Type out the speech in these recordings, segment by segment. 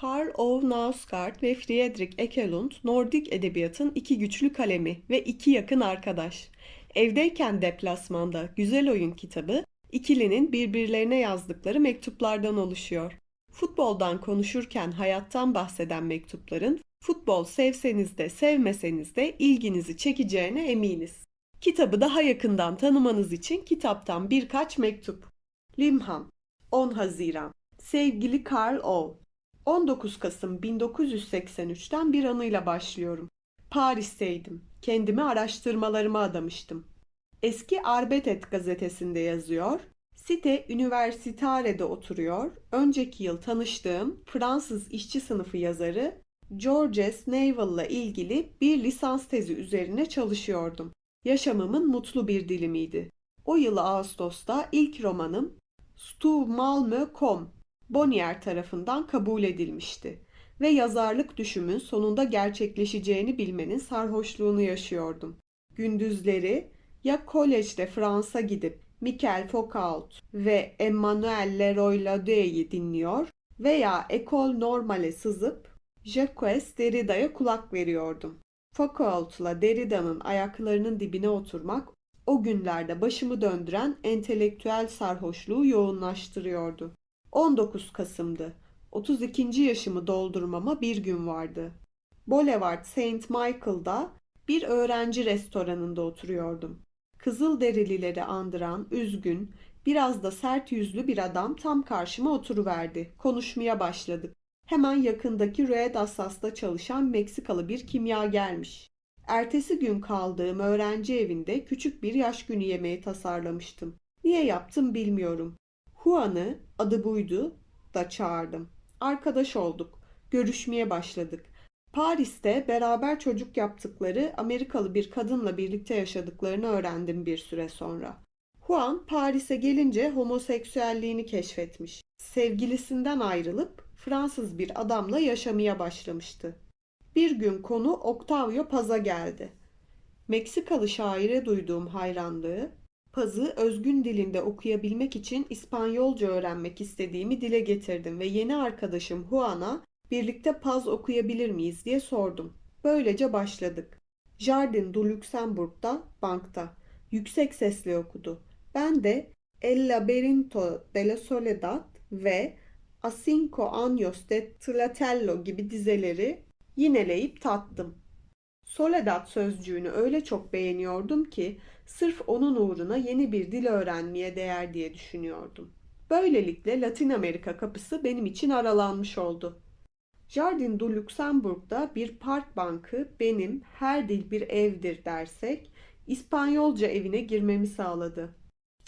Karl Ove Knausgaard ve Friedrich Ekelund, Nordik edebiyatın iki güçlü kalemi ve iki yakın arkadaş. Evdeyken deplasmanda Güzel Oyun kitabı, ikilinin birbirlerine yazdıkları mektuplardan oluşuyor. Futboldan konuşurken hayattan bahseden mektupların, futbol sevseniz de sevmeseniz de ilginizi çekeceğine eminiz. Kitabı daha yakından tanımanız için kitaptan birkaç mektup. Limham, 10 Haziran. Sevgili Karl Ove, 19 Kasım 1983'ten bir anıyla başlıyorum. Paris'teydim. Kendimi araştırmalarıma adamıştım. Eski Arbetet gazetesinde yazıyor. Site Universitare'de oturuyor. Önceki yıl tanıştığım Fransız işçi sınıfı yazarı Georges Neyval'la ilgili bir lisans tezi üzerine çalışıyordum. Yaşamımın mutlu bir dilimiydi. O yıl Ağustos'ta ilk romanım Stu Malmö Kom Bonnier tarafından kabul edilmişti ve yazarlık düşümün sonunda gerçekleşeceğini bilmenin sarhoşluğunu yaşıyordum. Gündüzleri ya kolejde Fransa gidip Michel Foucault ve Emmanuel Leroy Ladue'yi dinliyor veya Ekol Normal'e sızıp Jacques Derrida'ya kulak veriyordum. Foucault'la Derrida'nın ayaklarının dibine oturmak o günlerde başımı döndüren entelektüel sarhoşluğu yoğunlaştırıyordu. 19 Kasım'dı. 32. yaşımı doldurmama bir gün vardı. Boulevard St. Michael'da bir öğrenci restoranında oturuyordum. Kızılderilileri andıran, üzgün, biraz da sert yüzlü bir adam tam karşıma oturuverdi. Konuşmaya başladık. Hemen yakındaki Red Assas'ta çalışan Meksikalı bir kimyagermiş. Ertesi gün kaldığım öğrenci evinde küçük bir yaş günü yemeği tasarlamıştım. Niye yaptım bilmiyorum. Juan'ı, adı buydu, da çağırdım. Arkadaş olduk. Görüşmeye başladık. Paris'te beraber çocuk yaptıkları Amerikalı bir kadınla birlikte yaşadıklarını öğrendim bir süre sonra. Juan Paris'e gelince homoseksüelliğini keşfetmiş. Sevgilisinden ayrılıp Fransız bir adamla yaşamaya başlamıştı. Bir gün konu Octavio Paz'a geldi. Meksikalı şaire duyduğum hayranlığı, Paz'ı özgün dilinde okuyabilmek için İspanyolca öğrenmek istediğimi dile getirdim ve yeni arkadaşım Juan'a birlikte Paz okuyabilir miyiz diye sordum. Böylece başladık. Jardin du Luxembourg'da, bankta. Yüksek sesle okudu. Ben de El Laberinto de la Soledad ve A Cinco Años de Tlatello gibi dizeleri yineleyip tattım. Soledad sözcüğünü öyle çok beğeniyordum ki sırf onun uğruna yeni bir dil öğrenmeye değer diye düşünüyordum. Böylelikle Latin Amerika kapısı benim için aralanmış oldu. Jardin du Luxembourg'da bir park bankı benim her dil bir evdir dersek İspanyolca evine girmemi sağladı.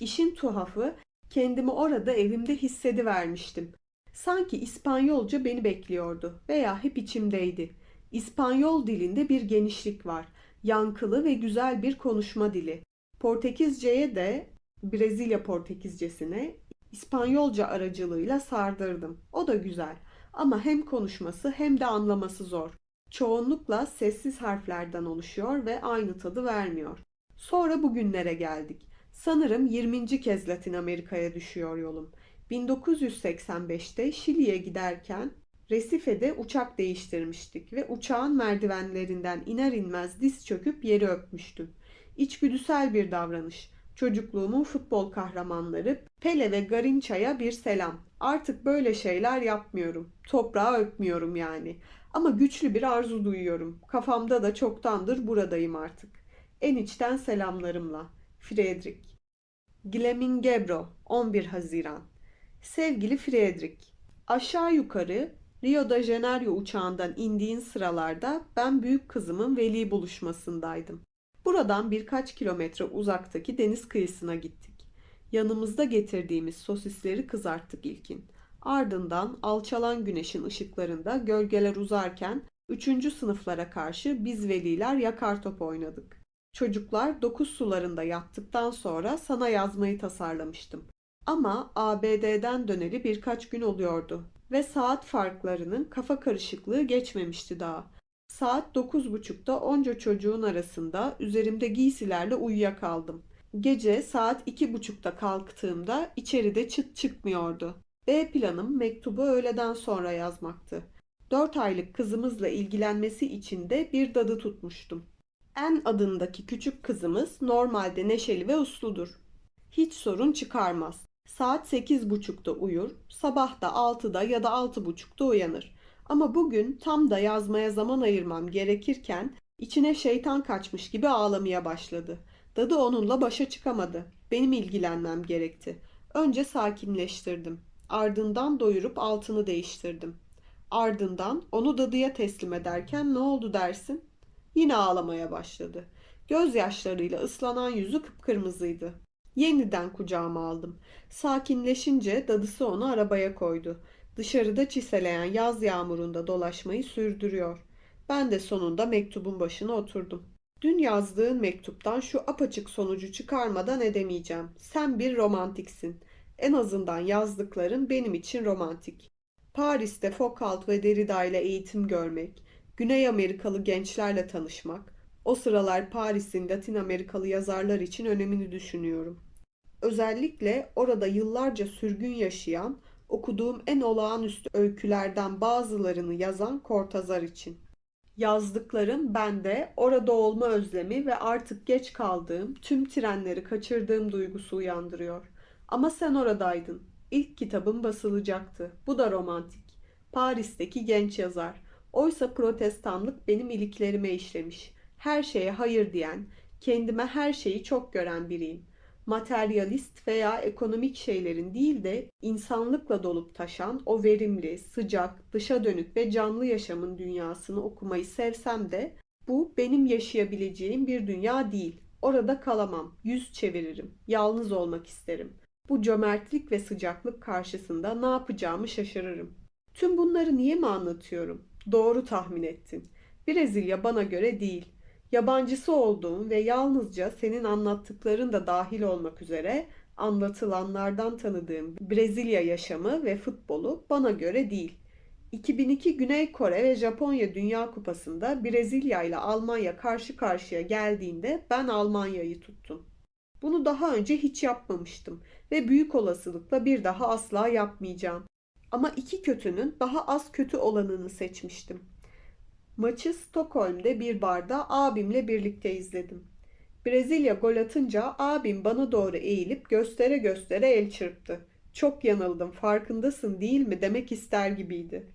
İşin tuhafı kendimi orada evimde hissedivermiştim. Sanki İspanyolca beni bekliyordu veya hep içimdeydi. İspanyol dilinde bir genişlik var. Yankılı ve güzel bir konuşma dili. Portekizceye de Brezilya Portekizcesine İspanyolca aracılığıyla sardırdım. O da güzel ama hem konuşması hem de anlaması zor. Çoğunlukla sessiz harflerden oluşuyor ve aynı tadı vermiyor. Sonra bugünlere geldik. Sanırım 20. kez Latin Amerika'ya düşüyor yolum. 1985'te Şili'ye giderken Resife'de uçak değiştirmiştik ve uçağın merdivenlerinden iner inmez diz çöküp yeri öpmüştüm. İçgüdüsel bir davranış. Çocukluğumun futbol kahramanları Pele ve Garinça'ya bir selam. Artık böyle şeyler yapmıyorum. Toprağı öpmüyorum yani. Ama güçlü bir arzu duyuyorum. Kafamda da çoktandır buradayım artık. En içten selamlarımla. Friedrich. Glemingebro 11 Haziran Sevgili Friedrich, aşağı yukarı Rio de Janeiro uçağından indiğin sıralarda ben büyük kızımın veli buluşmasındaydım. Buradan birkaç kilometre uzaktaki deniz kıyısına gittik. Yanımızda getirdiğimiz sosisleri kızarttık ilkin. Ardından alçalan güneşin ışıklarında gölgeler uzarken üçüncü sınıflara karşı biz veliler yakar top oynadık. Çocuklar dokuz sularında yattıktan sonra sana yazmayı tasarlamıştım. Ama ABD'den döneli birkaç gün oluyordu ve saat farklarının kafa karışıklığı geçmemişti daha. Saat dokuz buçukta onca çocuğun arasında üzerimde giysilerle uyuyakaldım. Gece saat iki buçukta kalktığımda içeride çıt çıkmıyordu. B planım mektubu öğleden sonra yazmaktı. Dört aylık kızımızla ilgilenmesi için de bir dadı tutmuştum. En adındaki küçük kızımız normalde neşeli ve usludur. Hiç sorun çıkarmaz. Saat sekiz buçukta uyur, sabah da altıda ya da altı buçukta uyanır. Ama bugün tam da yazmaya zaman ayırmam gerekirken içine şeytan kaçmış gibi ağlamaya başladı. Dadı onunla başa çıkamadı. Benim ilgilenmem gerekti. Önce sakinleştirdim. Ardından doyurup altını değiştirdim. Ardından onu dadıya teslim ederken ne oldu dersin? Yine ağlamaya başladı. Gözyaşlarıyla ıslanan yüzü kıpkırmızıydı. Yeniden kucağıma aldım. Sakinleşince dadısı onu arabaya koydu. Dışarıda çiseleyen yaz yağmurunda dolaşmayı sürdürüyor. Ben de sonunda mektubun başına oturdum. Dün yazdığın mektuptan şu apaçık sonucu çıkarmadan edemeyeceğim. Sen bir romantiksin. En azından yazdıkların benim için romantik. Paris'te Foucault ve Derrida ile eğitim görmek, Güney Amerikalı gençlerle tanışmak, o sıralar Paris'in Latin Amerikalı yazarlar için önemini düşünüyorum. Özellikle orada yıllarca sürgün yaşayan, okuduğum en olağanüstü öykülerden bazılarını yazan Cortázar için. Yazdıklarım bende orada olma özlemi ve artık geç kaldığım, tüm trenleri kaçırdığım duygusu uyandırıyor. Ama sen oradaydın. İlk kitabım basılacaktı. Bu da romantik. Paris'teki genç yazar. Oysa protestanlık benim iliklerime işlemiş. Her şeye hayır diyen, kendime her şeyi çok gören biriyim. Materyalist veya ekonomik şeylerin değil de insanlıkla dolup taşan o verimli, sıcak, dışa dönük ve canlı yaşamın dünyasını okumayı sevsem de bu benim yaşayabileceğim bir dünya değil. Orada kalamam, yüz çeviririm, yalnız olmak isterim. Bu cömertlik ve sıcaklık karşısında ne yapacağımı şaşırırım. Tüm bunları niye mi anlatıyorum? Doğru tahmin ettin. Brezilya bana göre değil. Yabancısı olduğum ve yalnızca senin anlattıkların da dahil olmak üzere anlatılanlardan tanıdığım Brezilya yaşamı ve futbolu bana göre değil. 2002 Güney Kore ve Japonya Dünya Kupası'nda Brezilya ile Almanya karşı karşıya geldiğinde ben Almanya'yı tuttum. Bunu daha önce hiç yapmamıştım ve büyük olasılıkla bir daha asla yapmayacağım. Ama iki kötünün daha az kötü olanını seçmiştim. Maçı Stockholm'de bir barda abimle birlikte izledim. Brezilya gol atınca abim bana doğru eğilip göstere göstere el çırptı. Çok yanıldım, farkındasın değil mi demek ister gibiydi.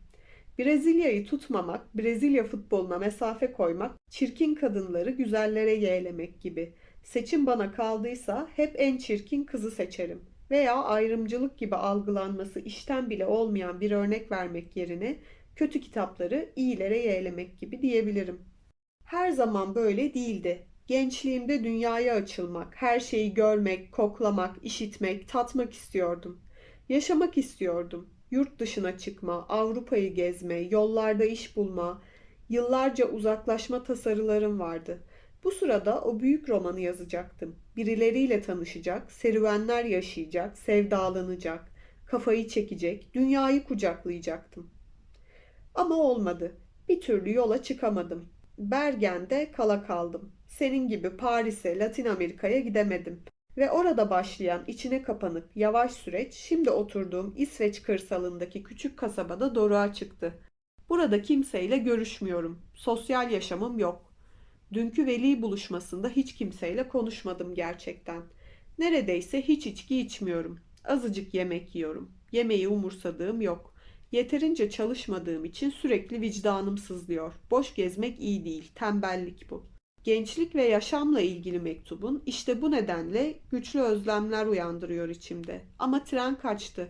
Brezilya'yı tutmamak, Brezilya futboluna mesafe koymak, çirkin kadınları güzellere yeğlemek gibi. Seçim bana kaldıysa hep en çirkin kızı seçerim. Veya ayrımcılık gibi algılanması işten bile olmayan bir örnek vermek yerine kötü kitapları iyilere yeğlemek gibi diyebilirim. Her zaman böyle değildi. Gençliğimde dünyaya açılmak, her şeyi görmek, koklamak, işitmek, tatmak istiyordum. Yaşamak istiyordum. Yurt dışına çıkma, Avrupa'yı gezme, yollarda iş bulma, yıllarca uzaklaşma tasarılarım vardı. Bu sırada o büyük romanı yazacaktım. Birileriyle tanışacak, serüvenler yaşayacak, sevdalanacak, kafayı çekecek, dünyayı kucaklayacaktım. Ama olmadı. Bir türlü yola çıkamadım. Bergen'de kala kaldım. Senin gibi Paris'e, Latin Amerika'ya gidemedim. Ve orada başlayan içine kapanık yavaş süreç şimdi oturduğum İsveç kırsalındaki küçük kasabada doruğa çıktı. Burada kimseyle görüşmüyorum. Sosyal yaşamım yok. Dünkü veli buluşmasında hiç kimseyle konuşmadım gerçekten. Neredeyse hiç içki içmiyorum. Azıcık yemek yiyorum. Yemeği umursadığım yok. Yeterince çalışmadığım için sürekli vicdanım sızlıyor. Boş gezmek iyi değil, tembellik bu. Gençlik ve yaşamla ilgili mektubun işte bu nedenle güçlü özlemler uyandırıyor içimde. Ama tren kaçtı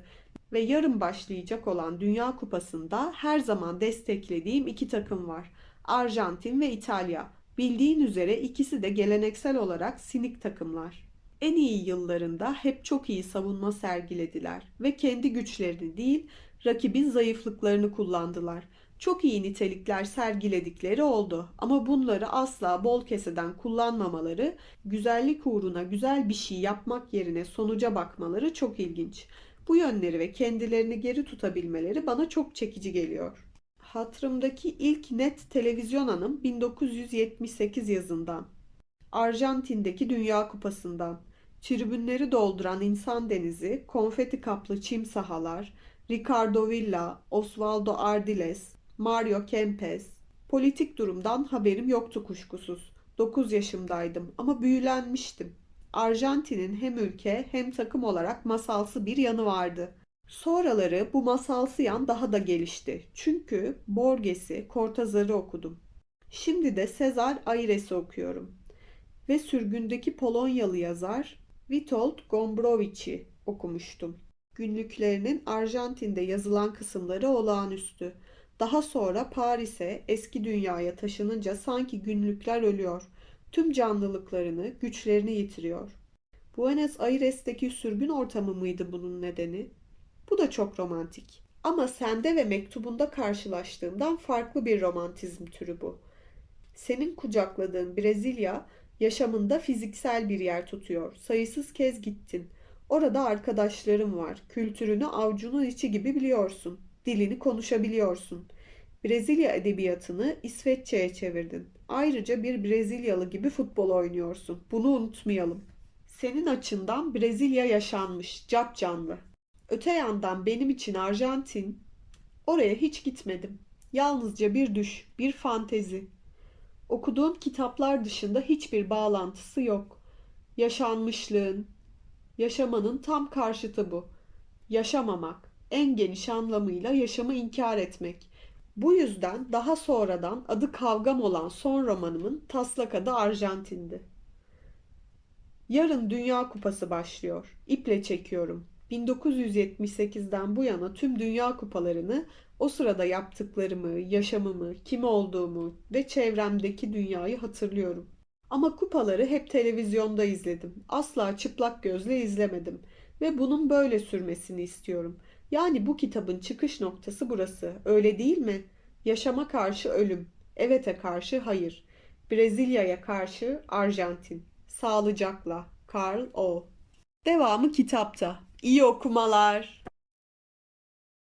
ve yarın başlayacak olan Dünya Kupası'nda her zaman desteklediğim iki takım var. Arjantin ve İtalya. Bildiğin üzere ikisi de geleneksel olarak sinik takımlar. En iyi yıllarında hep çok iyi savunma sergilediler ve kendi güçlerini değil, rakibin zayıflıklarını kullandılar. Çok iyi nitelikler sergiledikleri oldu ama bunları asla bol keseden kullanmamaları, güzellik uğruna güzel bir şey yapmak yerine sonuca bakmaları çok ilginç. Bu yönleri ve kendilerini geri tutabilmeleri bana çok çekici geliyor. Hatırımdaki ilk net televizyon anım 1978 yazından. Arjantin'deki Dünya Kupası'ndan. Tribünleri dolduran insan denizi, konfeti kaplı çim sahalar, Ricardo Villa, Osvaldo Ardiles, Mario Kempes. Politik durumdan haberim yoktu kuşkusuz. 9 yaşımdaydım ama büyülenmiştim. Arjantin'in hem ülke hem takım olarak masalsı bir yanı vardı. Sonraları bu masalsı yan daha da gelişti. Çünkü Borges'i, Cortázar'ı okudum. Şimdi de Sezar Aires'i okuyorum. Ve sürgündeki Polonyalı yazar Witold Gombrowiczi okumuştum. Günlüklerinin Arjantin'de yazılan kısımları olağanüstü. Daha sonra Paris'e, eski dünyaya taşınınca sanki günlükler ölüyor. Tüm canlılıklarını, güçlerini yitiriyor. Buenos Aires'teki sürgün ortamı mıydı bunun nedeni? Bu da çok romantik. Ama sende ve mektubunda karşılaştığımdan farklı bir romantizm türü bu. Senin kucakladığın Brezilya yaşamında fiziksel bir yer tutuyor. Sayısız kez gittin. Orada arkadaşlarım var. Kültürünü avucunun içi gibi biliyorsun. Dilini konuşabiliyorsun. Brezilya edebiyatını İsveççe'ye çevirdin. Ayrıca bir Brezilyalı gibi futbol oynuyorsun. Bunu unutmayalım. Senin açından Brezilya yaşanmış, capcanlı. Öte yandan benim için Arjantin, oraya hiç gitmedim. Yalnızca bir düş, bir fantezi. Okuduğum kitaplar dışında hiçbir bağlantısı yok. Yaşanmışlığın, yaşamanın tam karşıtı bu. Yaşamamak, en geniş anlamıyla yaşamı inkar etmek. Bu yüzden daha sonradan adı kavgam olan son romanımın taslak adı Arjantin'di. Yarın Dünya Kupası başlıyor. İple çekiyorum. 1978'den bu yana tüm Dünya Kupalarını o sırada yaptıklarımı, yaşamımı, kim olduğumu ve çevremdeki dünyayı hatırlıyorum. Ama kupaları hep televizyonda izledim. Asla çıplak gözle izlemedim ve bunun böyle sürmesini istiyorum. Yani bu kitabın çıkış noktası burası. Öyle değil mi? Yaşama karşı ölüm, evete karşı hayır. Brezilya'ya karşı Arjantin. Sağlıcakla. Karl O. Devamı kitapta. İyi okumalar.